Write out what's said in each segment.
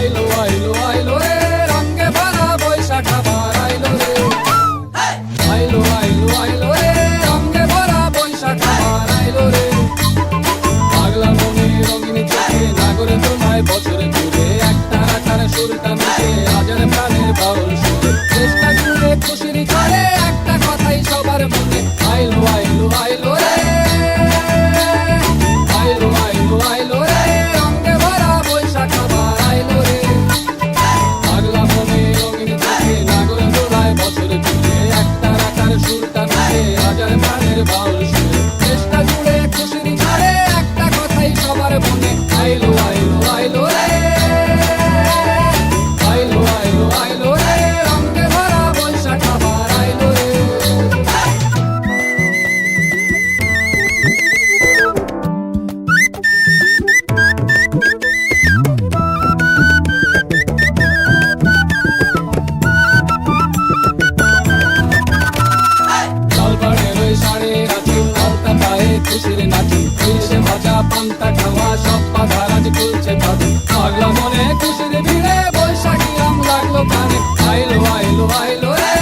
আইলো আইলো আইলো রে রঙে ভরা বৈশাখ আবার আইলো রে। আইলো আইলো আইলো রে রঙে ভরা বৈশাখ আবার আইলো রে। পাগলা মনে রঙিন চোখে নাগরে তোমায় বছরে জুড়ে একটা আকার সুরটা মিশে হাজার প্রাণের বাউল সুরে। চেষ্টা জুড়ে খুশির ঝড়ে একটা কথাই সবার মনে। আইলো আইলো আইলো সাধু লাগলো মনে খুশির ভিড়ে বৈশাখী আম লাগলো কানে আইলো আইলো আইলো রে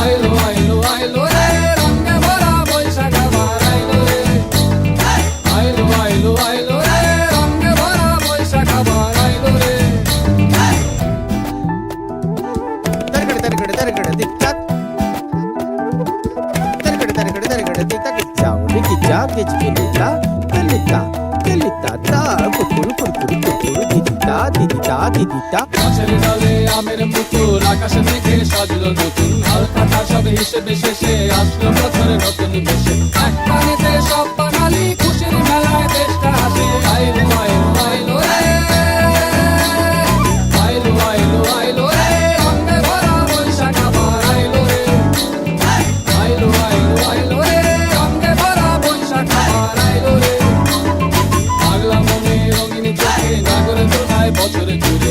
আইলো আইলো আইলো রে রঙে ভরা বৈশাখ আমার আইলো রে আইলো আইলো আইলো রে রঙে ভরা বৈশাখ আমার আইলো রে তরকড়ে তরকড়ে তরকড়ে দিকচাক তরকড়ে তরকড়ে তরকড়ে দিকচাক কিচ্ছা ওলি কিচ্ছা কিচকি দিকচাক দাদা কুকুর কুকুর কুকুর দিদিতা দিদিতা দিদিতা গাছের জলে আমের মুকুল আকাশে মেঘে সাজলো নতুন সব couldn't